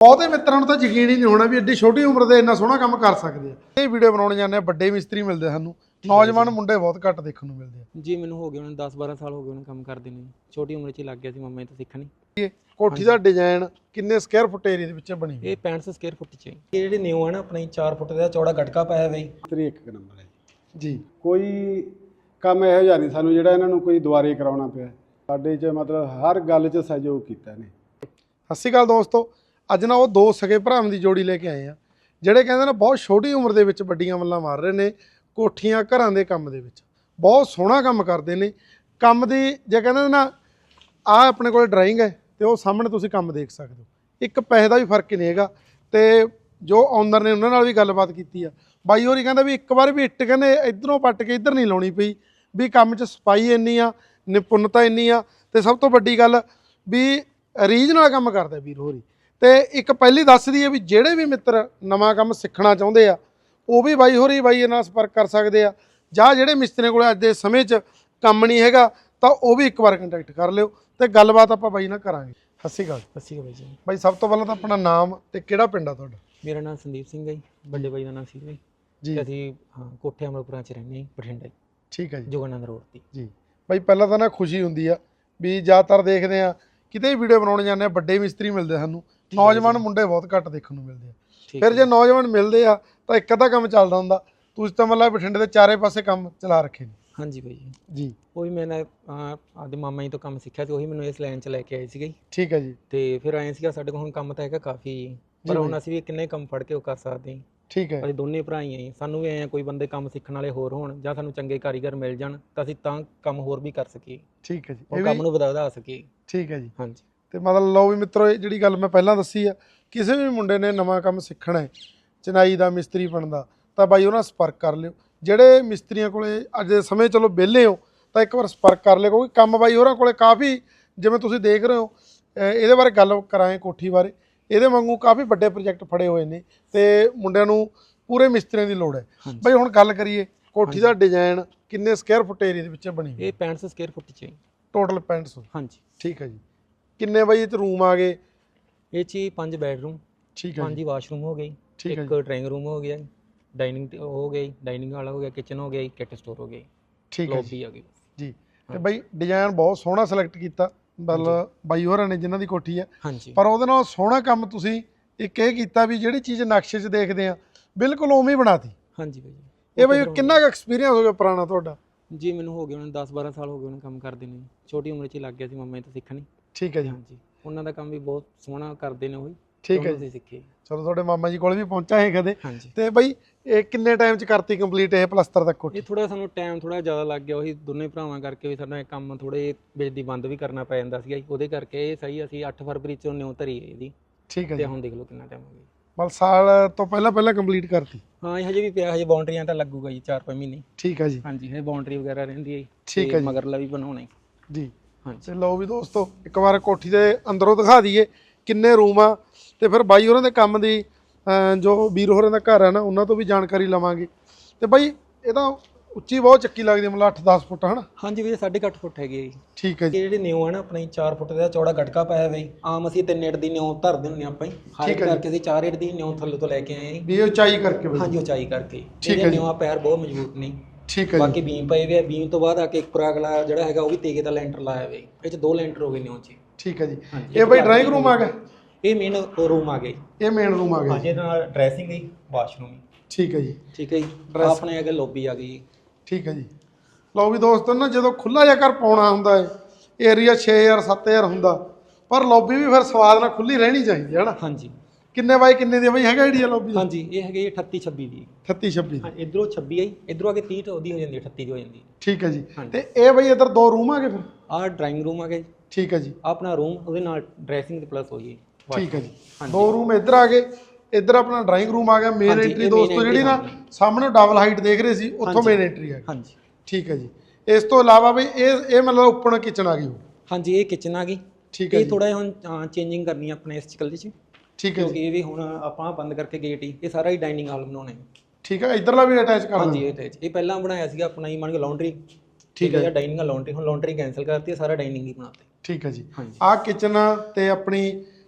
ਬਹੁਤੇ ਮਿੱਤਰਾਂ ਨੂੰ ਤਾਂ ਯਕੀਨ ਹੀ ਨਹੀਂ ਹੋਣਾ ਵੀ ਐਡੀ ਛੋਟੀ ਉਮਰ ਦੇ ਇੰਨਾ ਸੋਹਣਾ ਕੰਮ ਕਰ ਸਕਦੇ ਆ। ਇਹ ਵੀਡੀਓ ਬਣਾਉਣ ਜਾਂਦੇ ਆ ਵੱਡੇ ਮਿਸਤਰੀ ਮਿਲਦੇ ਸਾਨੂੰ। ਨੌਜਵਾਨ ਮੁੰਡੇ ਬਹੁਤ ਘੱਟ ਦੇਖਣ ਨੂੰ ਮਿਲਦੇ ਆ। ਜੀ ਮੈਨੂੰ ਹੋ ਗਏ ਉਹਨਾਂ 10 12 ਸਾਲ ਹੋ ਗਏ ਉਹਨਾਂ ਕੰਮ ਕਰਦੇ ਨੇ। ਛੋਟੀ ਉਮਰ 'ਚ ਹੀ ਲੱਗ ਗਿਆ ਸੀ ਮੰਮਾ ਜੀ ਤੋਂ ਸਿੱਖਣੀ ਇਹ ਕੋਠੀ ਦਾ ਡਿਜ਼ਾਈਨ ਕਿੰਨੇ ਸਕੁਅਰ ਫੁੱਟ ਏਰੀਆ ਦੇ ਵਿੱਚ ਬਣੀ ਹੋਈ ਇਹ 65 ਸਕੁਅਰ ਫੁੱਟ 'ਚ ਹੈ। ਇਹ ਜਿਹੜੇ ਨਿਊ ਹੈ ਨਾ ਆਪਣੇ 4 ਫੁੱਟ ਦਾ ਚੌੜਾ ਗਟਕਾ ਪਾਇਆ ਹੋਇਆ ਜੀ। ਤਰੀ ਇੱਕ ਕੁ ਨੰਬਰ ਹੈ ਜੀ। ਜੀ। ਕੋਈ ਕੰਮ ਇਹੋ ਜਿਹਾ ਨਹੀਂ ਸਾਨੂੰ ਜਿਹੜਾ ਇਹਨਾਂ ਨੂੰ ਕੋਈ ਦੁਆਰੇ ਕਰਾਉਣਾ ਪਿਆ। ਸਾਡੇ 'ਚ ਮਤਲਬ ਹਰ ਗੱਲ 'ਚ ਸਹਿਯੋਗ ਕੀਤਾ ਨੇ ਸਤਿ ਸ਼੍ਰੀ ਅਕਾਲ ਦੋਸਤੋ। ਅੱਜ ਨਾ ਉਹ ਦੋ ਸਗੇ ਭਰਾਵਾਂ ਦੀ ਜੋੜੀ ਲੈ ਕੇ ਆਏ ਆ, ਜਿਹੜੇ ਕਹਿੰਦੇ ਨਾ ਬਹੁਤ ਛੋਟੀ ਉਮਰ ਦੇ ਵਿੱਚ ਵੱਡੀਆਂ ਮੱਲਾਂ ਮਾਰ ਰਹੇ ਨੇ ਕੋਠੀਆਂ ਘਰਾਂ ਦੇ ਕੰਮ ਦੇ ਵਿੱਚ। ਬਹੁਤ ਸੋਹਣਾ ਕੰਮ ਕਰਦੇ ਨੇ। ਕੰਮ ਦੀ ਜੇ ਕਹਿੰਦੇ ਨੇ ਨਾ ਆ ਆਪਣੇ ਕੋਲ ਡਰਾਇੰਗ ਹੈ ਤੇ ਉਹ ਸਾਹਮਣੇ ਤੁਸੀਂ ਕੰਮ ਦੇਖ ਸਕਦੇ ਹੋ। ਇੱਕ ਪੈਸੇ ਦਾ ਵੀ ਫ਼ਰਕ ਨਹੀਂ ਹੈਗਾ ਤੇ ਜੋ ਓਨਰ ਨੇ ਉਹਨਾਂ ਨਾਲ ਵੀ ਗੱਲਬਾਤ ਕੀਤੀ ਆ। ਬਾਈ ਹੋਰੀ ਕਹਿੰਦਾ ਵੀ ਇੱਕ ਵਾਰ ਵੀ ਇੱਟ ਕਹਿੰਦੇ ਇਧਰੋਂ ਪੱਟ ਕੇ ਇਧਰ ਨਹੀਂ ਲਾਉਣੀ ਪਈ, ਵੀ ਕੰਮ 'ਚ ਸਫ਼ਾਈ ਇੰਨੀ ਆ, ਨਿਪੁੰਨਤਾ ਇੰਨੀ ਆ ਤੇ ਸਭ ਤੋਂ ਵੱਡੀ ਗੱਲ ਵੀ ਰੀਝ ਨਾਲ ਕੰਮ ਕਰਦਾ ਵੀਰ ਹੋਰੀ। ਤੇ ਇੱਕ ਪਹਿਲੀ ਦੱਸ ਦਈਏ ਵੀ ਜਿਹੜੇ ਵੀ ਮਿੱਤਰ ਨਵਾਂ ਕੰਮ ਸਿੱਖਣਾ ਚਾਹੁੰਦੇ ਆ ਉਹ ਵੀ ਬਾਈ ਹੋਰੀ ਬਾਈ ਨਾਲ ਸੰਪਰਕ ਕਰ ਸਕਦੇ ਆ। ਜਾਂ ਜਿਹੜੇ ਮਿਸਤਰੀਆਂ ਕੋਲ ਅੱਜ ਦੇ ਸਮੇਂ 'ਚ ਕੰਮ ਨਹੀਂ ਹੈਗਾ ਤਾਂ ਉਹ ਵੀ ਇੱਕ ਵਾਰ ਕੰਟੈਕਟ ਕਰ ਲਿਓ ਤੇ ਗੱਲਬਾਤ ਆਪਾਂ ਬਾਈ ਨਾਲ ਕਰਾਂਗੇ। ਸ਼੍ਰੀ ਅਕਾਲ ਸੱਸੀ ਬਾਈ ਜੀ। ਬਾਈ ਸਭ ਤੋਂ ਪਹਿਲਾਂ ਤਾਂ ਆਪਣਾ ਨਾਮ ਤੇ ਕਿਹੜਾ ਪਿੰਡ ਆ ਤੁਹਾਡਾ? ਮੇਰਾ ਨਾਮ ਸੰਦੀਪ ਸਿੰਘ ਹੈ ਜੀ ਵੱਡੇ ਬਾਈ ਦਾ ਨਾਮ ਸੀ ਜੀ। ਜੀ ਅਸੀਂ ਹਾਂ ਕੋਠੇ ਅਮਰਪੁਰਾਂ 'ਚ ਰਹਿੰਦੇ ਹਾਂ ਬਠਿੰਡਾ ਠੀਕ ਹੈ ਜੀ। ਜੋਗਾਨੰਦ ਰੋਡ ਤੇ। ਜੀ। ਬਾਈ ਪਹਿਲਾਂ ਤਾਂ ਨਾ ਖੁਸ਼ੀ ਹੁੰਦੀ ਆ ਵੀ ਜ਼ਿਆਦਾਤਰ ਦੇਖਦੇ ਆ ਕਿਤੇ ਵੀਡੀਓ ਬਣਾਉਣ ਜਾਂਦੇ ਆ ਵੱਡੇ ਮਿਸਤਰੀ ਮਿਲਦੇ ਸਾਨੂੰ। ਨੌਜਵਾਨ ਮੁੰਡੇ ਬਹੁਤ ਘੱਟ ਦੇਖਣ ਨੂੰ ਮਿਲਦੇ ਆ। ਫਿਰ ਜੇ ਨੌਜਵਾਨ ਮਿਲਦੇ ਆ ਤਾਂ ਇੱਕ ਅੱਧਾ ਕੰਮ ਚੱਲਦਾ ਹੁੰਦਾ। ਤੁਸੀਂ ਤਾਂ ਮਤਲਬ ਬਠਿੰਡੇ ਦੇ ਚਾਰੇ ਪਾਸੇ ਕੰਮ ਚਲਾ ਰੱਖੇ ਨੇ। ਹਾਂਜੀ ਬਾਈ ਜੀ। ਉਹੀ ਮੈਂ ਆਪਦੇ ਮਾਮਾ ਜੀ ਤੋਂ ਕੰਮ ਸਿੱਖਿਆ ਤੇ ਉਹੀ ਮੈਨੂੰ ਇਸ ਲਾਈਨ 'ਚ ਲੈ ਕੇ ਆਏ ਸੀਗੇ। ਠੀਕ ਹੈ ਜੀ। ਤੇ ਫਿਰ ਆਏ ਸੀਗਾ ਸਾਡੇ ਕੋਲ ਹੁਣ ਕੰਮ ਤਾਂ ਹੈਗਾ ਕਾਫੀ। ਪਰ ਹੁਣ ਅਸੀਂ ਵੀ ਕਿੰਨੇ ਕੰਮ ਫੜ ਕੇ ਉਹ ਕਰ ਸਕਦੇ ਹਾਂ। ਠੀਕ ਹੈ। ਅਸੀਂ ਦੋਨੇ ਭਰਾ ਹੀ ਆਂ ਸਾਨੂੰ ਵੀ ਐਂ ਕੋਈ ਬੰਦੇ ਕੰਮ ਸਿੱਖਣ ਵਾਲੇ ਹੋਰ ਹੋਣ ਜਾਂ ਸਾਨੂੰ ਚੰਗੇ ਕਾਰੀਗਰ ਮਿਲ ਜਾਣ ਤਾਂ ਅਸੀਂ ਤਾਂ ਕੰਮ ਹੋਰ ਵੀ ਕਰ ਸਕੀਏ। ਠੀਕ ਹੈ ਜੀ। ਉਹ ਇਹ ਕੰਮ ਨੂੰ ਵਧਾ ਵਧਾ ਸਕੀਏ। ਠੀਕ ਹੈ ਜੀ। ਹਾਂਜੀ। ਤੇ ਮਤਲਬ ਲਓ ਵੀ ਮਿੱਤਰੋ ਇਹ ਜਿਹੜੀ ਗੱਲ ਮੈਂ ਪਹਿਲਾਂ ਦੱਸੀ ਆ ਕਿਸੇ ਵੀ ਮੁੰਡੇ ਨੇ ਨਵਾਂ ਕੰਮ ਸਿੱਖਣਾ ਹੈ ਚਨਾਈ ਦਾ ਮਿਸਤਰੀ ਬਣਦਾ ਤਾਂ ਬਾਈ ਉਹਨਾਂ ਸੰਪਰਕ ਕਰ ਲਿਓ। ਜਿਹੜੇ ਮਿਸਤਰੀਆਂ ਕੋਲੇ ਅੱਜ ਦੇ ਸਮੇਂ ਚਲੋ ਵਿਹਲੇ ਹੋ ਤਾਂ ਇੱਕ ਵਾਰ ਸੰਪਰਕ ਕਰ ਲਿਓ ਕਿਉਂਕਿ ਕੰਮ ਬਾਈ ਹੋਰਾਂ ਕੋਲੇ ਕਾਫੀ ਜਿਵੇਂ ਤੁਸੀਂ ਦੇਖ ਰਹੇ ਹੋ ਇਹਦੇ ਬਾਰੇ ਗੱਲ ਕਰਾਂਗੇ ਕੋਠੀ ਬਾਰੇ। ਇਹਦੇ ਵਾਂਗੂ ਕਾਫੀ ਵੱਡੇ ਪ੍ਰੋਜੈਕਟ ਫੜੇ ਹੋਏ ਨੇ ਤੇ ਮੁੰਡਿਆਂ ਨੂੰ ਪੂਰੇ ਮਿਸਤਰੀਆਂ ਦੀ ਲੋੜ ਹੈ। ਬਾਈ ਹੁਣ ਗੱਲ ਕਰੀਏ ਕੋਠੀ ਦਾ ਡਿਜ਼ਾਈਨ ਕਿੰਨੇ ਸਕੁਅਰ ਫੁੱਟ ਏਰੀਆ ਦੇ ਵਿੱਚ ਬਣੀ ਇਹ 65 ਸਕੁਅਰ ਫੁੱਟ ਚ ਹੈ। ਟੋਟਲ 6500 ਹਾਂਜੀ। ਠੀਕ ਹੈ ਜੀ। ਕਿੰਨੇ ਬਾਈ ਇਹ ਚ ਰੂਮ ਆ ਗਏ? ਇਹ ਚ ਹੀ ਪੰਜ ਬੈਡਰੂਮ ਠੀਕ ਹੈ ਪੰਜ ਜੀ। ਹੀ ਵਾਸ਼ਰੂਮ ਹੋ ਗਈ ਠੀਕ ਹੈ ਇੱਕ ਡਰਾਇੰਗ ਰੂਮ ਹੋ ਗਿਆ ਡਾਈਨਿੰਗ ਹੋ ਗਈ ਡਾਈਨਿੰਗ ਵਾਲਾ ਹੋ ਗਿਆ ਕਿਚਨ ਹੋ ਗਿਆ ਕਿਟ ਸਟੋਰ ਹੋ ਗਿਆ। ਠੀਕ ਹੈ ਜੀ ਲੌਬੀ ਆ ਗਈ। ਜੀ। ਤੇ ਬਾਈ ਡਿਜ਼ਾਈਨ ਬਹੁਤ ਸੋਹਣਾ ਸਿਲੈਕਟ ਕੀਤਾ। ਮਤਲਬ ਬਾਈ ਹੋਰਾਂ ਨੇ ਜਿਨ੍ਹਾਂ ਦੀ ਕੋਠੀ ਹੈ ਹਾਂਜੀ। ਪਰ ਉਹਦੇ ਨਾਲ ਸੋਹਣਾ ਕੰਮ ਤੁਸੀਂ ਇੱਕ ਇਹ ਕੀਤਾ ਵੀ ਜਿਹੜੀ ਚੀਜ਼ ਨਕਸ਼ੇ 'ਚ ਦੇਖਦੇ ਆ ਬਿਲਕੁਲ ਉਵੇਂ ਹੀ ਬਣਾਤੀ। ਹਾਂਜੀ ਬਾਈ ਜੀ। ਇਹ ਬਾਈ ਕਿੰਨਾ ਕੁ ਐਕਸਪੀਰੀਅੰਸ ਹੋ ਗਿਆ ਪੁਰਾਣਾ ਤੁਹਾਡਾ? ਜੀ ਮੈਨੂੰ ਹੋ ਗਏ ਉਹਨਾਂ 10 12 ਸਾਲ ਹੋ ਗਏ ਉਹਨਾਂ ਕੰਮ ਕਰਦੇ ਨੇ। ਛੋਟੀ ਉਮਰ 'ਚ ਹੀ ਲੱਗ ਗਿਆ ਸੀ ਮੰਮਾ ਜੀ ਤੋਂ ਸਿੱਖਣੀ ਠੀਕ ਹੈ ਜੀ। ਹਾਂਜੀ। ਉਹਨਾਂ ਦਾ ਕੰਮ ਵੀ ਬਹੁਤ ਸੋਹਣਾ ਕਰਦੇ ਨੇ ਉਹ ਠੀਕ ਹੈ ਜੀ ਸਿੱਖੇ। ਚਲੋ ਤੁਹਾਡੇ ਮਾਮਾ ਜੀ ਕੋਲ ਵੀ ਪਹੁੰਚਾ ਹੈ ਕਦੇ। ਤੇ ਬਾਈ ਇਹ ਕਿੰਨੇ ਟਾਈਮ 'ਚ ਕਰਤੀ ਕੰਪਲੀਟ ਇਹ ਪਲਸਤਰ ਤੱਕ ਕੋਠੀ ਇਹ ਥੋੜਾ ਸਾਨੂੰ ਟਾਈਮ ਥੋੜਾ ਜ਼ਿਆਦਾ ਲੱਗ ਗਿਆ ਉਹੀ ਦੋਨੇ ਭਰਾਵਾਂ ਕਰਕੇ ਵੀ ਸਾਡਾ ਇਹ ਕੰਮ ਥੋੜੇ ਵਿੱਚ ਦੀ ਬੰਦ ਵੀ ਕਰਨਾ ਪੈ ਜਾਂਦਾ ਸੀਗਾ। ਉਹਦੇ ਕਰਕੇ ਇਹ ਸਹੀ ਅਸੀਂ 8 ਫਰਵਰੀ ਚੋਂ ਨਿਉ ਧਰੀ ਇਹਦੀ। ਠੀਕ ਹੈ ਤੇ ਹੁਣ ਦੇਖ ਲਓ ਕਿੰਨਾ ਟਾਈਮ ਹੋ ਗਿਆ। ਮਤਲਬ ਸਾਲ ਤੋਂ ਪਹਿਲਾਂ ਪਹਿਲਾਂ ਕੰਪਲੀਟ ਕਰਤੀ? ਹਾਂ ਇਹ ਹਜੇ ਵੀ ਪਿਆ ਹਜੇ ਬਾਉਂਡਰੀਆਂ ਤਾਂ ਲੱਗੂਗਾ ਜੀ 4-5 ਮਹੀਨੇ। ਠੀਕ ਹੈ ਜੀ। ਹਾਂਜੀ ਇਹ ਬਾਉਂਡਰੀ ਵਗੈਰਾ ਰਹਿੰਦੀ ਹੈ ਜੀ। ਠੀਕ ਹੈ ਜੀ। ਮਗਰਲਾ ਵੀ ਬਣਾਉਣਾ ਜੀ। ਤੇ ਲਓ ਵੀ ਦੋਸਤੋ ਇੱਕ ਵਾਰ ਕੋਠੀ ਦੇ ਅੰਦਰੋਂ ਦਿਖਾ ਦਈਏ ਕਿੰਨੇ ਰੂਮ ਆ। ਤੇ ਫਿਰ ਬਾਈ ਹੋਰਾਂ ਦੇ ਕੰਮ ਦੀ ਜੋ ਵੀਰ ਹੋਰਾਂ ਦਾ ਘਰ ਹੈ ਨਾ ਉਹਨਾਂ ਤੋਂ ਵੀ ਜਾਣਕਾਰੀ ਲਵਾਂਗੇ। ਤੇ ਬਾਈ ਇਹ ਤਾਂ ਉੱਚੀ ਬਹੁਤ ਚੱਕੀ ਲੱਗਦੀ ਮਤਲਬ 8-10 ਫੁੱਟ ਹਨਾ? ਹਾਂਜੀ ਵੀ 8.5 ਫੁੱਟ ਹੈਗੇ ਆ ਜੀ। ਠੀਕ ਹੈ ਜੀ। ਜਿਹੜੇ ਨਿਉ ਹੈ ਨਾ ਆਪਣੇ 4 ਫੁੱਟ ਦਾ ਚੌੜਾ ਗਟਕਾ ਪਾਇਆ ਹੋਇਆ ਜੀ। ਆਮ ਅਸੀਂ ਤਿੰਨ ਏਟ ਦੀ ਨਿਉ ਧਰਦੇ ਹੁੰਦੇ ਆਪਾਂ ਹੀ ਹਾਈਟ ਜੀ। ਕਰਕੇ ਅਸੀਂ 4 ਏਟ ਦੀ ਨਿਉ ਥੱਲੇ ਤੋਂ ਲੈ ਕੇ ਆਏ ਜੀ। ਵੀ ਉਚਾਈ ਕਰਕੇ ਹਾਂਜੀ ਉਚਾਈ ਕਰਕੇ। ਠੀਕ ਹੈ ਜੀ। ਨਿਉਆ ਪੈਰ ਬਹੁਤ ਮਜ਼ਬੂਤ ਨੇ। ਠੀਕ ਹੈ ਜੀ। ਬਾਕੀ ਬੀਮ ਪਏ ਹੋਏ ਆ ਬੀਮ ਤੋਂ ਬਾਅਦ ਆ ਕੇ ਇੱਕ ਅਗਲਾ ਜਿਹੜਾ ਹੈਗਾ ਉਹ ਵੀ ਤੇਗੇ ਦਾ ਲੈਂਟਰ ਲਾਇਆ ਜੀ। ਇਹ ਚ ਦੋ ਲੈਂਟਰ ਹੋ ਗਏ ਨਿਉ ਚ। ਠੀਕ ਹੈ ਜੀ। ਇਹ ਬਾਈ ਡਰਾਇੰਗ ਰੂਮ ਆ ਗਿਆ? ਇਹ ਮੇਨ ਰੂਮ ਆ ਗਏ ਇਹ ਮੇਨ ਰੂਮ ਆ ਗਿਆ ਹਾਂਜੀ ਇਹਦੇ ਨਾਲ ਡਰੈਸਿੰਗ ਹੈ ਵਾਸ਼ਰੂਮ ਠੀਕ ਹੈ ਜੀ। ਠੀਕ ਹੈ ਜੀ। ਆਪਣੇ ਅੱਗੇ ਲੌਬੀ ਆ ਗਈ ਠੀਕ ਹੈ ਜੀ। ਲਓ ਵੀ ਦੋਸਤੋ ਨਾ ਜਦੋਂ ਖੁੱਲਾ ਜਿਹਾ ਘਰ ਪਾਉਣਾ ਹੁੰਦਾ ਹੈ ਏਰੀਆ 6000 7000 ਹੁੰਦਾ ਪਰ ਲੌਬੀ ਵੀ ਫਿਰ ਸਵਾਦ ਨਾਲ ਖੁੱਲੀ ਰਹਿਣੀ ਚਾਹੀਦੀ ਹੈ ਨਾ? ਹਾਂਜੀ। ਕਿੰਨੇ ਬਾਈ ਕਿੰਨੇ ਦੀ ਆ ਬਾਈ? ਹੈਗਾ ਆਈਡੀਆ ਲੌਬੀ ਦਾ? ਹਾਂਜੀ ਇਹ ਹੈਗੇ 38 26 ਦੀ। 36 26 ਹਾਂ ਇਧਰੋਂ 26 ਆਈ ਇਧਰੋਂ ਆ ਕੇ 30 ਉਹਦੀ ਹੋ ਜਾਂਦੀ ਹੈ 38 ਦੀ ਹੋ ਜਾਂਦੀ ਠੀਕ ਹੈ ਜੀ। ਤੇ ਇਹ ਬਈ ਇਧਰ ਦੋ ਰੂਮ ਆਗੇ ਫਿਰ? ਆਹ ਡਰਾਇੰਗ ਰੂਮ ਆ ਗਿਆ ਜੀ। ਠੀਕ ਹੈ ਜੀ। ਆਪਣਾ ਰੂਮ ਉਹਦੇ ਨਾਲ ਡਰੈਸਿੰਗ ਤੇ ਪਲੱਸ ਹੋਈ ਠੀਕ ਹੈ ਜੀ। ਦੋ ਰੂਮ ਇੱਧਰ ਆ ਗਏ ਇੱਧਰ ਆਪਣਾ ਡਰਾਇੰਗ ਰੂਮ ਆ ਗਿਆ ਮੇਨ ਐਂਟਰੀ ਦੋਸਤੋ ਜਿਹੜੀ ਨਾ ਸਾਹਮਣੇ ਡਬਲ ਹਾਈਟ ਦੇਖ ਰਹੇ ਸੀ ਉੱਥੋਂ। ਮੇਨ ਐਂਟਰੀ ਆ ਹਾਂਜੀ। ਠੀਕ ਹੈ ਜੀ। ਇਸ ਤੋਂ ਇਲਾਵਾ ਬਈ ਇਹ ਇਹ ਮਤਲਬ ਓਪਨ ਕਿਚਨ ਆ ਗਈ। ਹਾਂਜੀ ਇਹ ਕਿਚਨ ਆ ਗਈ। ਠੀਕ ਹੈ ਇਹ ਥੋੜਾ ਹੁਣ ਚੇਂਜਿੰਗ ਕਰਨੀ ਹੈ ਆਪਣੇ ਇਸ ਚਕਲ ਚ। ਠੀਕ ਹੈ ਜੀ। ਕਿਉਂਕਿ ਇਹ ਵੀ ਹੁਣ ਆਪਾਂ ਬੰਦ ਕਰਕੇ ਗੇਟ ਹੀ ਇਹ ਸਾਰਾ ਹੀ ਡਾਈਨਿੰਗ ਹਾਲ ਬਣਾਉਣਾ ਹੈ ਠੀਕ ਹੈ ਇਧਰਲਾ ਵੀ ਅਟੈਚ ਕਰ ਹਾਂਜੀ ਇਹ ਤੇ ਇਹ ਪਹਿਲਾਂ ਬਣਾਇਆ ਸੀਗਾ ਆਪਣਾ ਹੀ ਮੰਨ ਕੇ ਲਾਉਂਡਰੀ ਠੀਕ ਹੈ। ਡਾਈਨਿੰਗ ਲਾਉਂਡਰੀ ਹੁਣ ਲਾਉਂਡਰੀ ਕੈਨਸਲ ਕਰਤੀ ਸਾਰਾ ਡਾਈਨਿੰਗ ਹੀ ਬਣਾਤੇ। ਠੀਕ ਹੈ ਜੀ। ਆਹ ਕਿਚਨ ਤੇ ਆਪਣੀ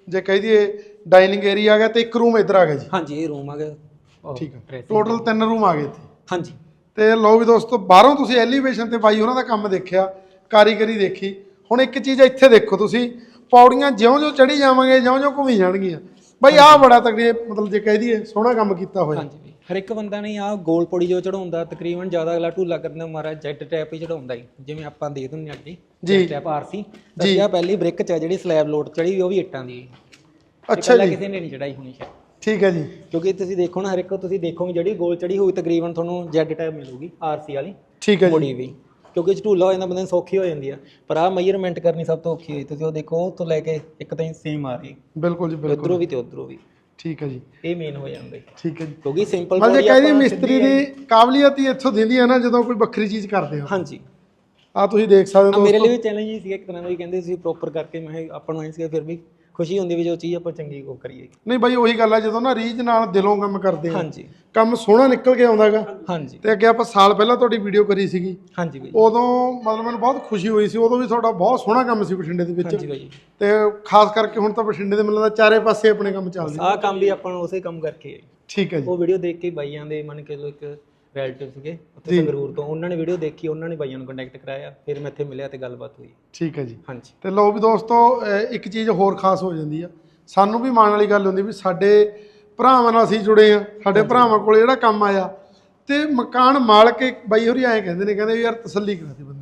ਜੇ ਕਹਿ ਦਈਏ ਡਾਈਨਿੰਗ ਏਰੀਆ ਆ ਗਿਆ ਤੇ ਇੱਕ ਰੂਮ ਇੱਧਰ ਆ ਗਿਆ ਜੀ। ਹਾਂਜੀ ਇਹ ਰੂਮ ਆ ਗਿਆ। ਠੀਕ ਹੈ। ਟੋਟਲ ਤਿੰਨ ਰੂਮ ਆ ਗਏ ਇੱਥੇ। ਹਾਂਜੀ। ਤੇ ਲਓ ਵੀ ਦੋਸਤੋ ਬਾਹਰੋਂ ਤੁਸੀਂ ਐਲੀਵੇਸ਼ਨ ਤੇ ਬਾਈ ਉਹਨਾਂ ਦਾ ਕੰਮ ਦੇਖਿਆ ਕਾਰੀਗਰੀ ਦੇਖੀ। ਹੁਣ ਇੱਕ ਚੀਜ਼ ਇੱਥੇ ਦੇਖੋ ਤੁਸੀਂ ਪੌੜੀਆਂ ਜਿਉਂ-ਜਿਉਂ ਚੜੀ ਜਾਵਾਂਗੇ ਜਿਉਂ-ਜਿਉਂ ਘੁੰਮੀ ਜਾਣਗੀਆਂ। ਬਾਈ ਆਹ ਬੜਾ ਤਕੜੀ ਮਤਲਬ ਜੇ ਕਹਿ ਦਈਏ ਸੋਹਣਾ ਕੰਮ ਕੀਤਾ ਹੋਇਆ। ਹਾਂਜੀ ਹਰ ਇੱਕ ਬੰਦਾ ਨਹੀਂ ਆ ਗੋਲ ਪੌੜੀ ਜੋ ਚੜਾਉਂਦਾ ਤਕਰੀਬਨ ਜ਼ਿਆਦਾ ਅਗਲਾ ਢੂਲਾ ਕਰਦਾ ਮਾਰਾ ਜੈਟ ਟੈਪ ਹੀ ਚੜਾਉਂਦਾ ਹੀ ਜਿਵੇਂ ਆਪਾਂ ਦੇ ਦਿੰਦੇ ਹਾਂ ਅੱਗੇ ਜੀ। Tap RC. ਦੱਸਿਆ ਪਹਿਲੀ ਬ੍ਰਿਕ ਚ ਆ ਜਿਹੜੀ ਸਲੈਬ ਲੋਡ ਚੜੀ ਉਹ ਵੀ ਇੱਟਾਂ ਦੀ। ਅੱਛਾ ਜੀ। ਕਿਸੇ ਨੇ ਨਹੀਂ ਚੜਾਈ ਹੋਣੀ ਸ਼ਾਇਦ। ਠੀਕ ਹੈ ਜੀ। ਕਿਉਂਕਿ ਤੁਸੀਂ ਦੇਖੋ ਨਾ ਹਰ ਇੱਕ ਤੁਸੀਂ ਦੇਖੋਗੇ ਜਿਹੜੀ ਗੋਲ ਚੜੀ ਹੋਈ ਤਕਰੀਬਨ ਤੁਹਾਨੂੰ ਜੈਡ ਟੈਪ ਮਿਲੂਗੀ ਆਰਸੀ ਵਾਲੀ। ਠੀਕ ਹੈ ਜੀ। ਬੋਡੀ ਵੀ। ਕਿਉਂਕਿ ਢੂਲਾ ਹੋ ਜਾਂਦਾ ਬੰਦੇ ਨੂੰ ਸੌਖੀ ਹੋ ਜਾਂਦੀ ਆ। ਪਰ ਆ ਮੈਜ਼ਰਮੈਂਟ ਕਰਨੀ ਸਭ ਤੋਂ ਔਖੀ ਹੋਈ। ਤੁਸੀਂ ਉਹ ਦੇਖੋ ਤੋਂ ਲੈ ਕੇ ਇੱਕ ਤਾਂ ਸੇਮ ਆ ਰਹੀ। ਬਿਲਕੁਲ ਜੀ ਬਿਲਕੁਲ। ਇਧਰੋਂ ਵੀ ਤੇ ਉਧਰੋਂ ਵੀ। ਠੀਕ ਹੈ ਜੀ। ਇਹ ਮੇਨ ਹੋ ਜਾਂਦਾ। ਜੀ ਠੀਕ ਹੈ ਜੀ। ਕਿਉਂਕਿ ਸਿੰਪਲ ਮਤਲਬ ਜੇ ਕਹਿੰਦੀ ਮਿਸਤਰੀ ਦੀ ਕਾਬਲੀਅਤ ਹੀ ਇੱਥੋਂ ਦਿੰਦੀ ਹੈ ਨਾ ਜਦੋਂ ਕੋਈ ਵੱਖਰੀ ਚੀਜ਼ ਕਰਦੇ ਹੋ। ਹਾਂਜੀ। ਆ ਤੁਸੀਂ ਦੇਖ ਸਕਦੇ ਹੋ ਮੇਰੇ ਲਈ ਵੀ ਚੈਲੰਜ ਹੀ ਸੀਗਾ ਇੱਕ ਤਰ੍ਹਾਂ ਦਾ। ਵੀ ਕਹਿੰਦੇ ਸੀ ਪ੍ਰੋਪਰ ਕਰਕੇ ਮੈਂ ਕਿਹਾ ਆਪਾਂ ਨੂੰ ਐਂ ਸੀਗਾ ਫਿਰ ਵੀ ਖੁਸ਼ੀ ਹੁੰਦੀ ਵੀ ਜੋ ਚੀਜ਼ ਆਪਾਂ ਚੰਗੀ ਕੋ ਕਰੀਏ। ਨਹੀਂ ਬਾਈ ਉਹੀ ਗੱਲ ਹੈ ਜਦੋਂ ਨਾ ਰੀਝ ਨਾਲ ਦਿਲੋਂ ਕੰਮ ਕਰਦੇ ਆ ਹਾਂਜੀ। ਕੰਮ ਸੋਹਣਾ ਨਿਕਲ ਕੇ ਆਉਂਦਾਗਾ ਹਾਂਜੀ। ਤੇ ਅੱਗੇ ਆਪਾਂ ਸਾਲ ਪਹਿਲਾਂ ਤੁਹਾਡੀ ਵੀਡੀਓ ਕਰੀ ਸੀਗੀ। ਹਾਂਜੀ ਬਾਈ। ਉਦੋਂ ਮਤਲਬ ਮੈਨੂੰ ਬਹੁਤ ਖੁਸ਼ੀ ਹੋਈ ਸੀ ਉਦੋਂ ਵੀ ਤੁਹਾਡਾ ਬਹੁਤ ਸੋਹਣਾ ਕੰਮ ਸੀ ਬਠਿੰਡੇ ਦੇ ਵਿੱਚ। ਹਾਂਜੀ ਬਾਈ। ਤੇ ਖਾਸ ਕਰਕੇ ਹੁਣ ਤਾਂ ਬਠਿੰਡੇ ਦੇ ਮਿਲਦਾ ਚਾਰੇ ਪਾਸੇ ਆਪਣੇ ਕੰਮ ਚੱਲਦੇ ਆਹ ਕੰਮ ਵੀ ਆਪਾਂ ਨੂੰ ਉਸੇ ਕੰਮ ਕਰਕੇ ਹੈ ਠੀਕ ਹੈ ਜੀ। ਉਹ ਵੀਡੀਓ ਦੇਖ ਕੇ ਬਾਈਆਂ ਦੇ ਮੰਨ ਕੇ ਲੋ ਇੱਕ ਰਿਲੇਟਿਵ ਸੀਗੇ ਉੱਥੇ ਸੰਗਰੂਰ ਤੋਂ। ਉਹਨਾਂ ਨੇ ਵੀਡੀਓ ਦੇਖੀ ਉਹਨਾਂ ਨੇ ਬਾਈਆਂ ਨੂੰ ਕੰਟੈਕਟ ਕਰਾਇਆ ਫਿਰ ਮੈਂ ਇੱਥੇ ਮਿਲਿਆ ਤੇ ਗੱਲਬਾਤ ਹੋਈ। ਠੀਕ ਹੈ ਜੀ। ਹਾਂਜੀ। ਤੇ ਲਓ ਵੀ ਦੋਸਤੋ ਇੱਕ ਚੀਜ਼ ਹੋਰ ਖਾਸ ਹੋ ਜਾਂਦੀ ਆ। ਸਾਨੂੰ ਵੀ ਮਾਣ ਵਾਲੀ ਗੱਲ ਹੁੰਦੀ ਵੀ ਸਾਡੇ ਭਰਾਵਾਂ ਨਾਲ ਅਸੀਂ ਜੁੜੇ ਆ ਸਾਡੇ ਭਰਾਵਾਂ ਕੋਲ ਜਿਹੜਾ ਕੰਮ ਆਇਆ ਤੇ ਮਕਾਨ ਮਾਲਕ ਬਾਈ ਹੋਰੀ ਐਂ ਕਹਿੰਦੇ ਨੇ ਕਹਿੰਦੇ ਯਾਰ ਤਸੱਲੀ ਕਰਾਤੀ ਬੰਦਿਆਂ ਨੇ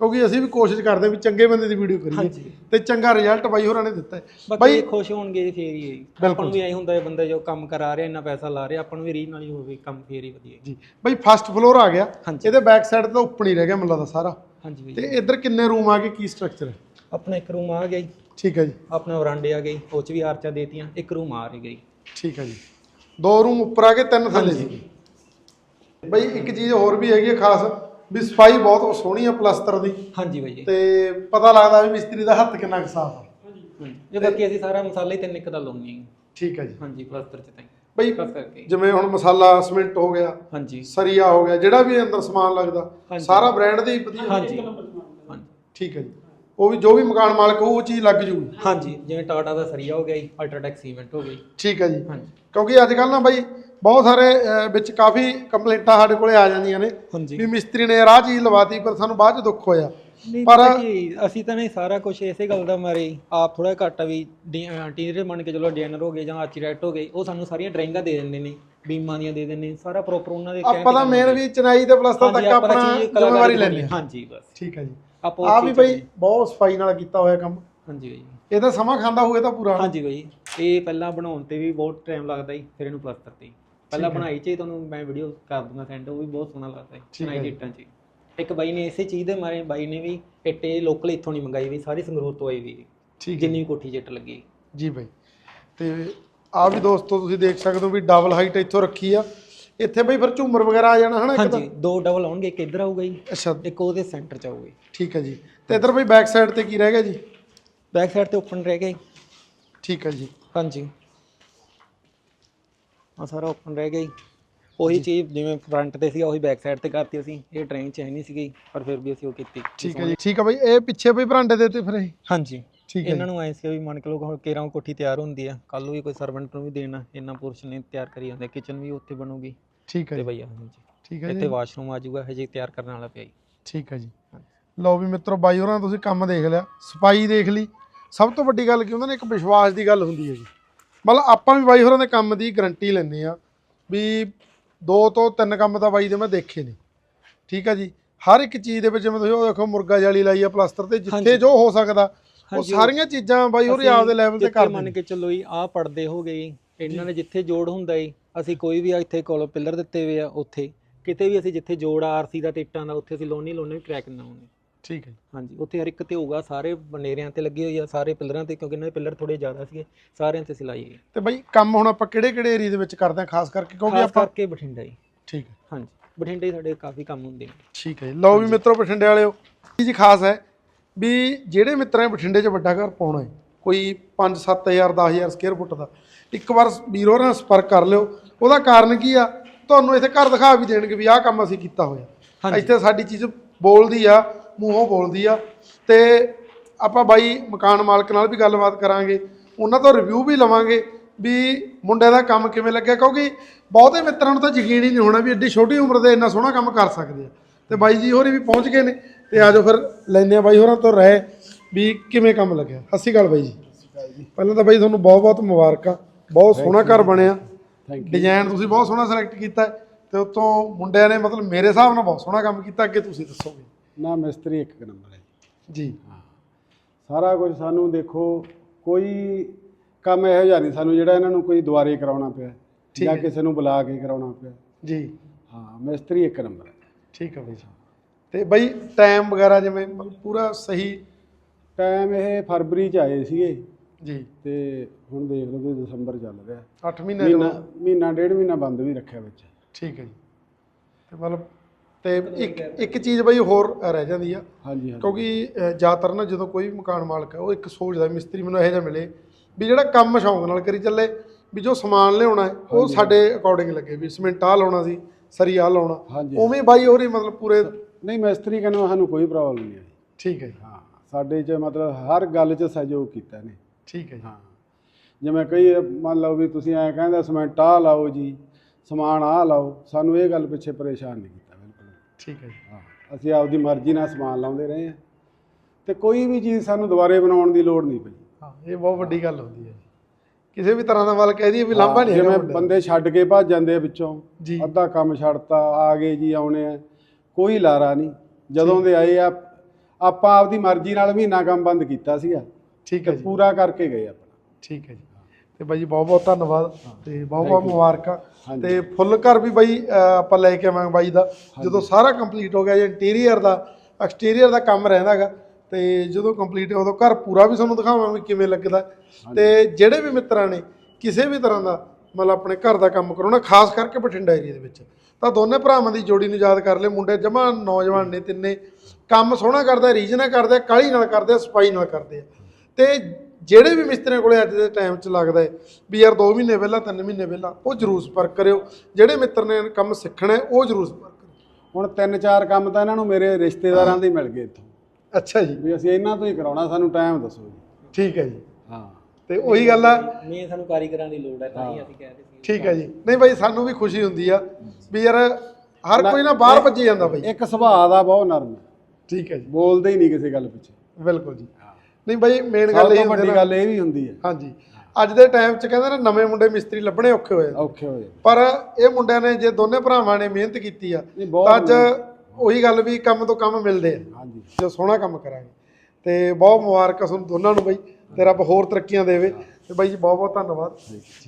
ਕਿਉਂਕਿ ਅਸੀਂ ਵੀ ਕੋਸ਼ਿਸ਼ ਕਰਦੇ ਵੀ ਚੰਗੇ ਬੰਦੇ ਦੀ ਵੀਡੀਓ ਕਰੀਏ। ਤੇ ਚੰਗਾ ਰਿਜ਼ਲਟ ਬਾਈ ਹੋਰਾਂ ਨੇ ਦਿੱਤਾ ਹੈ। ਇਹ ਖੁਸ਼ ਹੋਣਗੇ ਫੇਰ ਹੀ ਆਪਾਂ ਨੂੰ ਵੀ ਐ ਹੁੰਦਾ ਹੈ ਬੰਦਾ ਜੋ ਕੰਮ ਕਰਾ ਰਿਹਾ ਇੰਨਾ ਪੈਸਾ ਲਾ ਰਿਹਾ ਆਪਾਂ ਨੂੰ ਵੀ ਰੀਝ ਨਾਲ ਹੀ ਹੋਵੇ ਕੰਮ ਫੇਰ ਹੀ ਵਧੀਆ। ਜੀ। ਬਾਈ ਫਸਟ ਫਲੋਰ ਆ ਗਿਆ। ਇਹਦੇ ਬੈਕ ਸਾਈਡ ਤਾਂ ਉੱਪਰ ਹੀ ਰਹਿ ਗਿਆ ਮੈਨੂੰ ਲੱਗਦਾ ਸਾਰਾ। ਹਾਂਜੀ ਬਾਈ। ਤੇ ਇੱਧਰ ਕਿੰਨੇ ਰੂਮ ਆ ਗਏ? ਕੀ ਸਟਰਕਚਰ ਹੈ? ਆਪਣਾ ਇੱਕ ਰੂਮ ਆ ਗਿਆ ਜੀ। ਠੀਕ ਹੈ ਜੀ। ਆਪਣਾ ਵਰਾਂਡੇ ਆ ਗਈ ਉਹ ਚ ਵੀ ਆਰਚਾ ਦੇਤੀਆਂ ਇੱਕ ਰੂਮ ਆ ਰਹੀ ਗਈ ਠੀਕ ਹੈ ਜੀ। ਦੋ ਰੂਮ ਉੱਪਰ ਆ ਕੇ ਤਿੰਨ ਥੱਲੇ ਸੀ ਬਈ ਇੱਕ ਚੀਜ਼ ਹੋਰ ਵੀ ਹੈਗੀ ਖਾਸ। ਵੀ ਸਫ਼ਾਈ ਬਹੁਤ ਸੋਹਣੀ ਆ ਪਲਸਤਰ ਦੀ। ਹਾਂਜੀ ਬਾਈ ਜੀ। ਤੇ ਪਤਾ ਲੱਗਦਾ ਵੀ ਮਿਸਤਰੀ ਦਾ ਹੱਥ ਕਿੰਨਾ ਕੁ ਸਾਫ਼ ਆ। ਇਹ ਬਾਕੀ ਅਸੀਂ ਸਾਰਾ ਮਸਾਲੇ ਤਿੰਨ ਇੱਕ ਦਾ ਲਾਉਣੀ ਹੈ। ਠੀਕ ਹੈ ਜੀ। ਹਾਂਜੀ ਪਲਸਤਰ ਚ ਤਾਂ ਬਈ ਖਾਸ ਕਰਕੇ। ਜਿਵੇਂ ਹੁਣ ਮਸਾਲਾ ਸਿਮੈਂਟ ਹੋ ਗਿਆ ਹਾਂਜੀ। ਸਰੀਆ ਹੋ ਗਿਆ ਜਿਹੜਾ ਵੀ ਅੰਦਰ ਸਮਾਨ ਲੱਗਦਾ ਹਾਂਜੀ। ਸਾਰਾ ਬ੍ਰਾਂਡ ਦੇ ਹੀ ਵਧੀਆ। ਹਾਂਜੀ। ਹਾਂਜੀ। ਠੀਕ ਹੈ ਜੀ। ਉਹ ਵੀ ਜੋ ਵੀ ਮਕਾਨ ਮਾਲਕ ਹੋਊ ਉਹ ਚੀਜ਼ ਲੱਗ ਜੂਗੀ ਹਾਂਜੀ। ਜਿਵੇਂ ਟਾਟਾ ਦਾ ਸਰੀਆ ਹੋ ਗਿਆ ਜੀ ਅਲਟਰਾਟੈਕ ਸੀਮੈਂਟ ਹੋ ਗਈ। ਠੀਕ ਹੈ ਜੀ। ਹਾਂਜੀ। ਕਿਉਂਕਿ ਅੱਜ ਕੱਲ ਨਾ ਬਾਈ ਬਹੁਤ ਸਾਰੇ ਵਿੱਚ ਕਾਫੀ ਕੰਪਲੇਂਟਾਂ ਸਾਡੇ ਕੋਲੇ ਆ ਜਾਂਦੀਆਂ ਨੇ ਹਾਂਜੀ। ਵੀ ਮਿਸਤਰੀ ਨੇ ਯਾਰ ਆਹ ਚੀਜ਼ ਲਵਾਤੀ ਪਰ ਸਾਨੂੰ ਬਾਅਦ ਚ ਦੁੱਖ ਹੋਇਆ। ਪਰ- ਅਸੀਂ ਤਾਂ ਨਹੀਂ ਸਾਰਾ ਕੁਝ ਇਸੇ ਗੱਲ ਦਾ ਮਾਰੇ। ਆਪ ਥੋੜਾ ਘੱਟ ਵੀ ਇੰਟੀਰੀਅਰ ਮੰਨ ਕੇ ਚਲੋ ਡਿਜ਼ਾਈਨਰ ਹੋ ਗਏ ਜਾਂ ਆਰਕੀਟੈਕਟ ਹੋ ਗਏ ਉਹ ਸਾਨੂੰ ਸਾਰੀਆਂ ਡਰਾਇੰਗਾਂ ਦੇ ਦਿੰਦੇ ਨੇ ਬੀਮਾਂ ਦੀਆਂ ਦੇ ਦਿੰਦੇ ਨੇ ਸਾਰਾ ਪ੍ਰੋਪਰ ਉਹਨਾਂ ਦੇ ਆਪਾਂ ਤਾਂ ਮੇਨ ਵੀ ਚਨਾਈ ਤੇ ਪਲਸਤਰ ਤੱਕ ਆਪਣਾ ਜ਼ਿੰਮੇਵਾਰੀ। ਹਾਂ। ਹਾਂਜੀ ਬਸ। ਠੀਕ ਹੈ ਜੀ। ਆਪਾਂ ਆ ਵੀ ਬਈ ਬਹੁਤ ਸਫ਼ਾਈ ਨਾਲ ਕੀਤਾ ਹੋਇਆ ਕੰਮ। ਹਾਂਜੀ ਬਾਈ। ਇਹਦਾ ਸਮਾਂ ਖਾਂਦਾ ਹੋਵੇ ਤਾਂ ਪੂਰਾ। ਹਾਂਜੀ ਬਾਈ ਇਹ ਪਹਿਲਾਂ ਬਣਾਉਣ ਤੇ ਵੀ ਬਹੁਤ ਟਾਈਮ ਲੱਗਦਾ ਜੀ ਫਿਰ ਇਹਨੂੰ ਪਲਸਤਰ ਤੇ। ਪਹਿਲਾਂ ਬਣਾਈ ਚ ਤੁਹਾਨੂੰ ਮੈਂ ਵੀਡੀਓ ਕਰ ਦੂੰਗਾ ਸੈਂਡ ਉਹ ਵੀ ਬਹੁਤ ਸੋਹਣਾ ਲੱਗਦਾ ਹੈ ਹੈ ਦੀ ਇੱਟਾਂ ਚ ਇੱਕ ਬਾਈ ਨੇ ਇਸੇ ਚੀਜ਼ ਦੇ ਮਾਰੇ ਬਾਈ ਨੇ ਵੀ ਇੱਟੇ ਲੋਕਲ ਇੱਥੋਂ ਨਹੀਂ ਮੰਗਾਈ ਵੀ ਸਾਰੀ ਸੰਗਰੂਰ ਤੋਂ ਆਈ ਵੀ। ਠੀਕ ਜਿੰਨੀ ਵੀ ਕੋਠੀ ਜਿੱਟ ਲੱਗੀ। ਜੀ ਬਾਈ। ਤੇ ਆ ਵੀ ਦੋਸਤੋ ਤੁਸੀਂ ਦੇਖ ਸਕਦੇ ਹੋ ਵੀ ਡਬਲ ਹਾਈਟ ਇੱਥੋਂ ਰੱਖੀ ਆ। ਇੱਥੇ ਬਈ ਫਿਰ ਝੂਮਰ ਵਗੈਰਾ ਆ ਜਾਣਾ ਹਨਾ ਇੱਕ ਤਾਂ? ਹਾਂਜੀ ਦੋ ਡਬਲ ਆਉਣਗੇ ਇੱਕ ਇੱਧਰ ਆਊਗਾ ਜੀ ਅੱਛਾ। ਇੱਕ ਉਹਦੇ ਸੈਂਟਰ ਚ ਆਊਗਾ। ਠੀਕ ਹੈ ਜੀ। ਤੇ ਇੱਧਰ ਬਈ ਬੈਕ ਸਾਈਡ ਤੇ ਕੀ ਰਹਿ ਗਿਆ ਜੀ? ਬੈਕ ਸਾਈਡ ਤੇ ਓਪਨ ਰਹਿ ਗਿਆ ਜੀ। ਠੀਕ ਹੈ ਜੀ। ਹਾਂਜੀ। ਆ ਸਾਰਾ ਓਪਨ ਰਹਿ ਗਿਆ ਜੀ। ਉਹੀ ਚੀਜ਼ ਜਿਵੇਂ ਫਰੰਟ ਤੇ ਸੀਗਾ ਉਹੀ ਬੈਕ ਸਾਈਡ ਤੇ ਕਰਤੀ ਅਸੀਂ। ਇਹ ਟ੍ਰੇਨ ਚ ਹੈ ਨਹੀਂ ਸੀਗੀ ਪਰ ਫਿਰ ਵੀ ਅਸੀਂ ਉਹ ਕੀਤੀ। ਠੀਕ ਹੈ ਜੀ। ਠੀਕ ਹੈ ਬਈ ਇਹ ਪਿੱਛੇ ਬਈ ਬਰਾਂਡੇ ਦੇ ਤੇ ਫਿਰ ਇਹ? ਹਾਂਜੀ। ਠੀਕ ਹੈ ਇਹਨਾਂ ਨੂੰ ਐ ਸੀ ਵੀ ਮੰਨ ਕੇ ਲੋ ਹੁਣ ਕੇਰਾਂ ਕੋਠੀ ਤਿਆਰ ਹੁੰਦੀ ਆ। ਕੱਲ ਨੂੰ ਵੀ ਕੋਈ ਸਰਵੈਂਟ ਨੂੰ ਵੀ ਦੇਣਾ ਇੰਨਾ ਪੋਰਸ਼ਨ ਨੇ ਤਿਆਰ ਕਰੀ ਜਾਂਦੇ। ਕਿਚਨ ਵੀ ਉੱਥੇ ਬਣੂਗੀ। ਠੀਕ ਹੈ ਤੇ ਭਈਆ ਹਾਂਜੀ ਠੀਕ ਹੈ ਇੱਥੇ ਜੀ ਵਾਸ਼ਰੂਮ ਆ ਜਾਊਗਾ ਹਜੇ ਤਿਆਰ ਕਰਨ ਵਾਲਾ ਪਿਆ ਜੀ। ਠੀਕ ਹੈ ਜੀ। ਲਓ ਵੀ ਮਿੱਤਰੋ ਬਾਈ ਹੋਰਾਂ ਤੁਸੀਂ ਕੰਮ ਦੇਖ ਲਿਆ। ਸਫ਼ਾਈ ਦੇਖ ਲਈ। ਸਭ ਤੋਂ ਵੱਡੀ ਗੱਲ ਕੀ ਹੁੰਦਾ ਨੇ ਇੱਕ ਵਿਸ਼ਵਾਸ ਦੀ ਗੱਲ ਹੁੰਦੀ ਹੈ ਜੀ। ਮਤਲਬ ਆਪਾਂ ਵੀ ਬਾਈ ਹੋਰਾਂ ਦੇ ਕੰਮ ਦੀ ਗਰੰਟੀ ਲੈਂਦੇ ਆ ਵੀ ਦੋ ਤੋਂ ਤਿੰਨ ਕੰਮ ਤਾਂ ਬਾਈ ਦੇ ਮੈਂ ਦੇਖੇ ਨੇ। ਠੀਕ ਹੈ ਜੀ? ਹਰ ਇੱਕ ਚੀਜ਼ ਦੇ ਵਿੱਚ ਜਿਵੇਂ ਤੁਸੀਂ ਉਹ ਦੇਖੋ ਮੁਰਗਾ ਜਾਲੀ ਲਾਈ ਆ ਪਲਾਸਟਰ ਤੇ ਜਿੱਥੇ। ਜੋ ਹੋ ਸਕਦਾ ਉਹ ਸਾਰੀਆਂ ਚੀਜ਼ਾਂ ਬਾਈ ਹੋਰੀ ਆਪਦੇ ਲੈਵਲ ਤੇ ਕਰਦੇ ਮੰਨ ਕੇ ਚੱਲੋ ਜੀ ਆਹ ਪੜਦੇ ਹੋ ਗਏ ਇਹਨਾਂ ਨੇ ਜਿੱਥੇ ਜੋੜ ਹੁੰਦਾ ਜੀ ਅਸੀਂ ਕੋਈ ਵੀ ਆ ਇੱਥੇ ਕੋਲ ਪਿੱਲਰ ਦਿੱਤੇ ਹੋਏ ਆ ਉੱਥੇ ਕਿਤੇ ਵੀ ਅਸੀਂ ਜਿੱਥੇ ਜੋੜ ਆਰਸੀ ਦਾ ਇੱਟਾਂ ਦਾ ਉੱਥੇ ਅਸੀਂ ਲੋਨੀ ਲੋਨੇ ਕ੍ਰੈਕ ਨਾ ਹੋਣੇ। ਠੀਕ ਹੈ ਹਾਂਜੀ ਉੱਥੇ ਹਰ ਇੱਕ ਤੇ ਹੋਊਗਾ ਸਾਰੇ ਬਨੇਰਿਆਂ ਤੇ ਲੱਗੇ ਹੋਈ ਆ ਸਾਰੇ ਪਿੱਲਰਾਂ ਤੇ ਕਿਉਂਕਿ ਇਹਨਾਂ ਦੇ ਪਿੱਲਰ ਥੋੜੇ ਜ਼ਿਆਦਾ ਸੀਗੇ ਸਾਰਿਆਂ ਤੇ ਸਿਲਾਈ ਹੈ ਤੇ ਬਾਈ ਕੰਮ ਹੁਣ ਆਪਾਂ ਕਿਹੜੇ ਕਿਹੜੇ ਏਰੀਆ ਦੇ ਵਿੱਚ ਕਰਦੇ ਆ ਖਾਸ ਕਰਕੇ? ਕਿਉਂਕਿ ਖਾਸ ਆਪਾਂ ਕਰਕੇ ਬਠਿੰਡਾ ਜੀ। ਠੀਕ ਹੈ। ਹਾਂਜੀ ਬਠਿੰਡੇ ਸਾਡੇ ਕਾਫੀ ਕੰਮ ਹੁੰਦੇ ਨੇ। ਠੀਕ ਹੈ ਜੀ। ਲਓ ਵੀ ਮਿੱਤਰੋ ਬਠਿੰਡੇ ਵਾਲਿਓ ਚੀਜ਼ ਖਾਸ ਹੈ ਵੀ ਜਿਹੜੇ ਮਿੱਤਰਾਂ ਨੇ ਬਠਿੰਡੇ 'ਚ ਵੱਡਾ ਘਰ ਪਾਉਣਾ ਹੈ ਕੋਈ 5 7000 10000 ਸਕੁਅਰ ਫੁੱਟ ਦਾ ਇੱਕ ਵਾਰ ਵੀਰੋ ਨਾਲ ਸੰਪਰਕ ਕਰ ਲਿਓ। ਉਹਦਾ ਕਾਰਨ ਕੀ ਆ? ਤੁਹਾਨੂੰ ਇੱਥੇ ਘਰ ਦਿਖਾ ਵੀ ਦੇਣਗੇ ਵੀ ਆਹ ਕੰਮ ਅਸੀਂ ਕੀਤਾ ਹੋਇਆ। ਹਾਂਜੀ। ਇੱਥੇ ਸਾਡੀ ਚੀਜ਼ ਬੋਲਦੀ ਆ ਮੂੰਹੋਂ ਬੋਲਦੀ ਆ। ਤੇ ਆਪਾਂ ਬਾਈ ਮਕਾਨ ਮਾਲਕ ਨਾਲ ਵੀ ਗੱਲਬਾਤ ਕਰਾਂਗੇ। ਉਹਨਾਂ ਤੋਂ ਰਿਵਿਊ ਵੀ ਲਵਾਂਗੇ ਵੀ ਮੁੰਡੇ ਦਾ ਕੰਮ ਕਿਵੇਂ ਲੱਗਿਆ। ਕਿਉਂਕਿ ਬਹੁਤੇ ਮਿੱਤਰਾਂ ਨੂੰ ਤਾਂ ਯਕੀਨ ਹੀ ਨਹੀਂ ਹੋਣਾ ਵੀ ਐਡੀ ਛੋਟੀ ਉਮਰ ਦੇ ਇੰਨਾ ਸੋਹਣਾ ਕੰਮ ਕਰ ਸਕਦੇ ਆ। ਤੇ ਬਾਈ ਜੀ ਹੋਰੀ ਵੀ ਪਹੁੰਚ ਗਏ ਨੇ ਤੇ ਆਜੋ ਫਿਰ ਲੈਂਦੇ ਆ ਬਾਈ ਹੋਰਾਂ ਤੋਂ ਰਹਿ ਵੀ ਕਿਵੇਂ ਕੰਮ ਲੱਗਿਆ। ਸਤਿ ਸ਼੍ਰੀ ਅਕਾਲ ਬਾਈ ਜੀ। ਪਹਿਲਾਂ ਤਾਂ ਬਾਈ ਤੁਹਾਨੂੰ ਬਹੁਤ ਬਹੁਤ ਮੁਬਾਰਕਾਂ। ਬਹੁਤ ਸੋਹਣਾ ਘਰ ਬਣਿਆ। ਡਿਜ਼ਾਈਨ ਤੁਸੀਂ ਬਹੁਤ ਸੋਹਣਾ ਸਿਲੈਕਟ ਕੀਤਾ। ਤੇ ਉਤੋਂ ਮੁੰਡਿਆਂ ਨੇ ਮਤਲਬ ਮੇਰੇ ਹਿਸਾਬ ਨਾਲ ਬਹੁਤ ਸੋਹਣਾ ਕੰਮ ਕੀਤਾ। ਅੱਗੇ ਤੁਸੀਂ ਦੱਸੋਗੇ। ਨਾ ਮਿਸਤਰੀ ਇੱਕ ਨੰਬਰ ਹੈ ਜੀ। ਜੀ। ਸਾਰਾ ਕੁਝ ਸਾਨੂੰ ਦੇਖੋ ਕੋਈ ਕੰਮ ਇਹੋ ਜਿਹਾ ਨਹੀਂ ਸਾਨੂੰ ਜਿਹੜਾ ਇਹਨਾਂ ਨੂੰ ਕੋਈ ਦੁਬਾਰੇ ਕਰਾਉਣਾ ਪਿਆ ਠੀਕ ਜਾਂ ਹੈ। ਕਿਸੇ ਨੂੰ ਬੁਲਾ ਕੇ ਕਰਾਉਣਾ ਪਿਆ। ਜੀ। ਹਾਂ ਮਿਸਤਰੀ ਇੱਕ ਨੰਬਰ ਹੈ। ਠੀਕ ਹੈ ਬਾਈ ਜੀ ਤੇ ਬਾਈ ਟਾਈਮ ਵਗੈਰਾ ਜਿਵੇਂ ਮਤਲਬ ਪੂਰਾ ਸਹੀ? ਟਾਈਮ ਇਹ ਫਰਵਰੀ ਚ ਆਏ ਸੀਗੇ। ਜੀ। ਤੇ ਹੁਣ ਦੇਖ ਲਓ ਵੀ ਦਸੰਬਰ ਚੱਲ ਰਿਹਾ। 8 ਮਹੀਨੇ ਮਹੀਨਾ ਮਹੀਨਾ ਡੇਢ ਮਹੀਨਾ ਬੰਦ ਵੀ ਰੱਖਿਆ ਵਿੱਚ। ਠੀਕ ਹੈ ਜੀ। ਤੇ ਮਤਲਬ ਤੇ ਇੱਕ ਇੱਕ ਚੀਜ਼ ਬਾਈ ਹੋਰ ਰਹਿ ਜਾਂਦੀ ਆ। ਹਾਂਜੀ ਹਾਂਜੀ। ਕਿਉਂਕਿ ਅਹ, ਜ਼ਿਆਦਾਤਰ ਨਾ ਜਦੋਂ ਕੋਈ ਵੀ ਮਕਾਨ ਮਾਲਕ ਹੈ ਉਹ ਇੱਕ ਸੋਚਦਾ ਵੀ ਮਿਸਤਰੀ ਮੈਨੂੰ ਇਹੋ ਜਿਹਾ ਮਿਲੇ ਵੀ ਜਿਹੜਾ ਕੰਮ ਸ਼ੌਂਕ ਨਾਲ ਕਰੀ ਚੱਲੇ ਵੀ ਜੋ ਸਮਾਨ ਲਿਆਉਣਾ ਹੈ ਉਹ ਸਾਡੇ ਅਕੋਰਡਿੰਗ ਲੱਗੇ ਵੀ ਸਿਮੈਂਟ ਆ ਲਾਉਣਾ ਸੀ ਸਰੀ ਆ ਲਾਉਣਾ। ਹਾਂਜੀ ਉਵੇਂ ਬਾਈ ਹੋਰੀ ਮਤਲਬ ਪੂਰੇ ਨਹੀਂ ਮਿਸਤਰੀ ਕਹਿੰਦੇ ਸਾਨੂੰ ਕੋਈ ਪ੍ਰੋਬਲਮ ਨਹੀਂ ਆਈ ਠੀਕ ਹੈ ਜੀ। ਹਾਂ ਸਾਡੇ ਚ ਮਤਲਬ ਹਰ ਗੱਲ ਚ ਸਹਿਯੋਗ ਕੀਤਾ ਨੇ ਠੀਕ ਹੈ ਜੀ। ਹਾਂ। ਜਿਵੇਂ ਕਈ ਮੰਨ ਲਓ ਵੀ ਤੁਸੀਂ ਐਂ ਕਹਿੰਦੇ ਸਿਮੈਂਟ ਆਹ ਲਾਓ ਜੀ ਸਮਾਨ ਆਹ ਲਾਓ ਸਾਨੂੰ ਇਹ ਗੱਲ ਪਿੱਛੇ ਪਰੇਸ਼ਾਨ ਨਹੀਂ ਠੀਕ ਹੈ ਜੀ। ਹਾਂ ਅਸੀਂ ਆਪਦੀ ਮਰਜ਼ੀ ਨਾਲ ਸਮਾਨ ਲਾਉਂਦੇ ਰਹੇ ਹਾਂ। ਤੇ ਕੋਈ ਵੀ ਚੀਜ਼ ਸਾਨੂੰ ਦੁਬਾਰੇ ਬਣਾਉਣ ਦੀ ਲੋੜ ਨਹੀਂ ਪਈ। ਹਾਂ ਇਹ ਬਹੁਤ ਵੱਡੀ ਗੱਲ ਹੁੰਦੀ ਹੈ ਜੀ। ਕਿਸੇ ਵੀ ਤਰ੍ਹਾਂ ਦਾ ਵੱਲ ਕਹਿ ਦਈਏ ਵੀ ਲਾਂਭਾ ਨਹੀਂ ਜਿਵੇਂ। ਬੰਦੇ ਛੱਡ ਕੇ ਭੱਜ ਜਾਂਦੇ ਆ ਵਿੱਚੋਂ ਅੱਧਾ ਕੰਮ ਛੱਡਤਾ ਆ ਗਏ ਜੀ ਆਉਣੇ ਆ ਕੋਈ ਲਾਰਾ ਨਹੀਂ। ਜਦੋਂ ਦੇ ਆਏ ਆ ਆਪਾਂ ਆਪਦੀ ਮਰਜ਼ੀ ਨਾਲ ਮਹੀਨਾ ਕੰਮ ਬੰਦ ਕੀਤਾ ਸੀਗਾ। ਠੀਕ ਹੈ ਜੀ। ਪੂਰਾ ਕਰਕੇ ਗਏ ਆਪਣਾ ਠੀਕ ਹੈ ਜੀ। ਤੇ ਬਾਈ ਬਹੁਤ ਬਹੁਤ ਧੰਨਵਾਦ ਤੇ ਬਹੁਤ ਬਹੁਤ ਮੁਬਾਰਕਾਂ। ਤੇ ਫੁੱਲ ਘਰ ਵੀ ਬਾਈ ਆਪਾਂ ਲੈ ਕੇ ਆਵਾਂਗੇ ਬਾਈ ਦਾ। ਜਦੋਂ ਸਾਰਾ ਕੰਪਲੀਟ ਹੋ ਗਿਆ ਜੇ ਇੰਟੀਰੀਅਰ ਦਾ ਐਕਸਟੀਰੀਅਰ ਦਾ ਕੰਮ ਰਹਿੰਦਾਗਾ ਤੇ ਜਦੋਂ ਕੰਪਲੀਟ ਹੋ ਉਦੋਂ ਘਰ ਪੂਰਾ ਵੀ ਤੁਹਾਨੂੰ ਦਿਖਾਵਾਂਗੇ ਕਿਵੇਂ ਲੱਗਦਾ। ਤੇ ਜਿਹੜੇ ਵੀ ਮਿੱਤਰਾਂ ਨੇ ਕਿਸੇ ਵੀ ਤਰ੍ਹਾਂ ਦਾ ਮਤਲਬ ਆਪਣੇ ਘਰ ਦਾ ਕੰਮ ਕਰਾਉਣਾ ਖਾਸ ਕਰਕੇ ਬਠਿੰਡਾ ਏਰੀਆ ਦੇ ਵਿੱਚ ਤਾਂ ਦੋਨੇ ਭਰਾਵਾਂ ਦੀ ਜੋੜੀ ਨੂੰ ਯਾਦ ਕਰ ਲਿਓ। ਮੁੰਡੇ ਜਮਾ ਨੌਜਵਾਨ ਨੇ ਤਿੰਨੇ ਕੰਮ ਸੋਹਣਾ ਕਰਦੇ ਰੀਝ ਨਾਲ ਕਰਦੇ ਆ ਕਾਹਲੀ ਨਾਲ ਕਰਦੇ ਆ ਸਫ਼ਾਈ ਨਾਲ ਕਰਦੇ ਆ। ਤੇ ਜਿਹੜੇ ਵੀ ਮਿਸਤਰੀਆਂ ਕੋਲੇ ਅੱਜ ਦੇ ਟਾਈਮ 'ਚ ਲੱਗਦਾ ਹੈ ਵੀ ਯਾਰ 2 ਮਹੀਨੇ ਪਹਿਲਾਂ 3 ਮਹੀਨੇ ਪਹਿਲਾਂ ਉਹ ਜ਼ਰੂਰ ਸੰਪਰਕ ਕਰਿਓ। ਜਿਹੜੇ ਮਿੱਤਰ ਨੇ ਕੰਮ ਸਿੱਖਣਾ ਹੈ, ਉਹ ਜ਼ਰੂਰ ਸੰਪਰਕ ਕਰਿਓ। ਹੁਣ ਤਿੰਨ ਚਾਰ ਕੰਮ ਤਾਂ ਇਹਨਾਂ ਨੂੰ ਮੇਰੇ ਰਿਸ਼ਤੇਦਾਰਾਂ ਦੇ ਹੀ ਮਿਲ ਗਏ ਇੱਥੋਂ। ਅੱਛਾ ਜੀ। ਵੀ ਅਸੀਂ ਇਹਨਾਂ ਤੋਂ ਹੀ ਕਰਾਉਣਾ ਸਾਨੂੰ ਟਾਈਮ ਦੱਸੋ ਜੀ। ਠੀਕ ਹੈ ਜੀ। ਹਾਂ। ਤੇ ਉਹੀ ਗੱਲ ਆ। ਮੇਨ ਸਾਨੂੰ ਕਾਰੀਗਰਾਂ ਦੀ ਲੋੜ ਹੈ ਤਾਂ ਹੀ ਅਸੀਂ ਕਹਿ ਰਹੇ ਸੀ। ਠੀਕ ਹੈ ਜੀ। ਨਹੀਂ ਬਾਈ ਸਾਨੂੰ ਵੀ ਖੁਸ਼ੀ ਹੁੰਦੀ ਆ ਵੀ ਯਾਰ ਹਰ ਕੋਈ ਨਾ ਬਾਹਰ ਭੱਜੀ ਜਾਂਦਾ ਬਾਈ। ਇੱਕ ਸੁਭਾਅ ਦਾ ਬਹੁਤ ਨਰਮ ਹੈ। ਠੀਕ ਹੈ ਜੀ। ਬੋਲਦੇ ਹੀ ਨਹੀਂ ਕਿਸੇ ਗੱਲ ਪਿੱਛੇ। ਬਿਲਕੁਲ ਜੀ। ਨਹੀਂ ਬਾਈ ਮੇਨ ਗੱਲ ਇਹ ਹੁੰਦੀ ਵੱਡੀ ਗੱਲ ਇਹ ਵੀ ਹੁੰਦੀ ਹੈ। ਹਾਂਜੀ। ਅੱਜ ਦੇ ਟਾਈਮ 'ਚ ਕਹਿੰਦੇ ਨਾ ਨਵੇਂ ਮੁੰਡੇ ਮਿਸਤਰੀ ਲੱਭਣੇ ਔਖੇ ਹੋਏ। ਔਖੇ ਹੋ ਜਾਂਦੇ ਪਰ ਇਹ ਮੁੰਡਿਆਂ ਨੇ ਜੇ ਦੋਨੇ ਭਰਾਵਾਂ ਨੇ ਮਿਹਨਤ ਕੀਤੀ ਆ ਤਾਂ ਅੱਜ ਉਹੀ ਗੱਲ ਵੀ ਕੰਮ ਤੋਂ ਕੰਮ ਮਿਲਦੇ ਆ। ਹਾਂਜੀ। ਜੋ ਸੋਹਣਾ ਕੰਮ ਕਰਾਂਗੇ। ਤੇ ਬਹੁਤ ਮੁਬਾਰਕਾਂ ਤੁਹਾਨੂੰ ਦੋਨਾਂ ਨੂੰ ਬਾਈ ਤੇ ਰੱਬ ਹੋਰ ਤਰੱਕੀਆਂ ਦੇਵੇ। ਤੇ ਬਾਈ ਜੀ ਬਹੁਤ ਬਹੁਤ ਧੰਨਵਾਦ